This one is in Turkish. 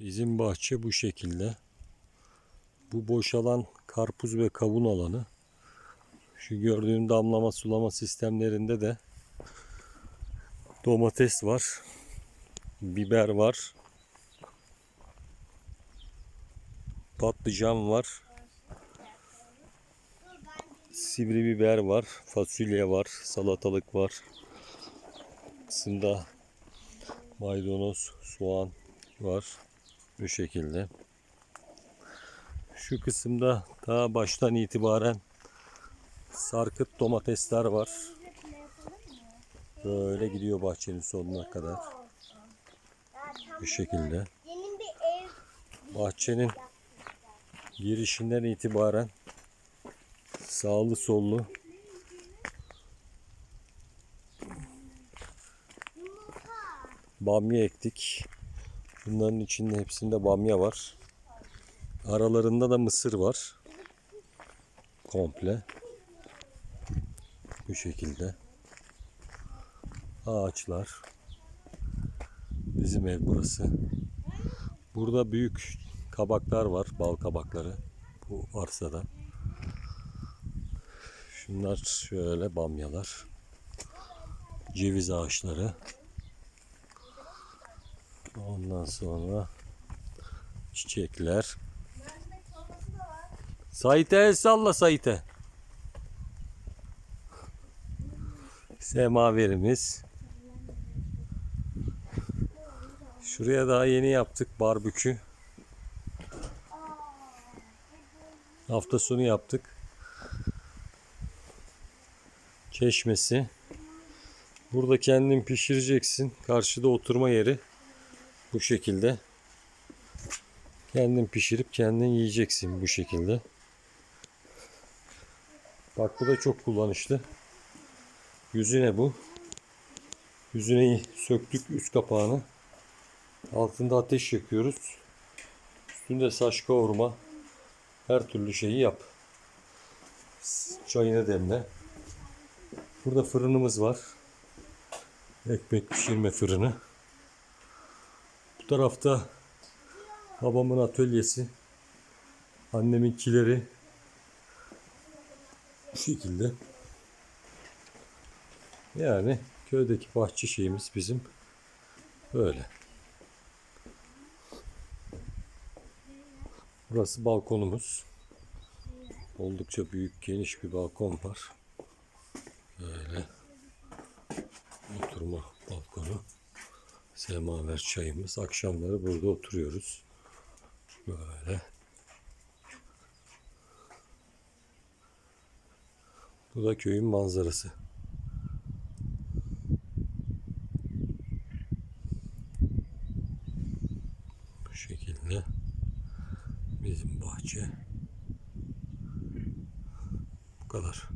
Bizim bahçe bu şekilde. Bu boşalan karpuz ve kavun alanı. Şu gördüğün damlama sulama sistemlerinde de domates var. Biber var. Patlıcan var. Sivri biber var. Fasulye var. Salatalık var. Kısımda maydanoz, soğan var. Bu şekilde. Şu kısımda daha baştan itibaren sarkıt domatesler var. Böyle gidiyor bahçenin sonuna kadar. Bu şekilde. Bahçenin girişinden itibaren sağlı sollu bamya ektik. Bunların içinde hepsinde bamya var. Aralarında da mısır var. Komple. Bu şekilde. Ağaçlar. Bizim ev burası. Burada büyük kabaklar var. Bal kabakları. Bu arsada. Şunlar şöyle bamyalar. Ceviz ağaçları. Ondan sonra çiçekler. Sait'e el salla Sait'e. Semaverimiz. Şuraya daha yeni yaptık barbekü. Hafta sonu yaptık. Çeşmesi. Burada kendin pişireceksin. Karşıda oturma yeri. Bu şekilde. Kendin pişirip kendin yiyeceksin bu şekilde. Bak bu da çok kullanışlı. Yüzüne bu. Yüzüneyi söktük üst kapağını. Altında ateş yakıyoruz. Üstünde saç kavurma. Her türlü şeyi yap. Çayını demle. Burada fırınımız var. Ekmek pişirme fırını. Bu tarafta babamın atölyesi. Annemin kileri. Bu şekilde. Yani köydeki bahçe şeyimiz bizim böyle. Burası balkonumuz. Oldukça büyük, geniş bir balkon var. Böyle oturma balkonu. Semaver çayımız. Akşamları burada oturuyoruz. Böyle. Bu da köyün manzarası. Bu şekilde bizim bahçe. Bu kadar.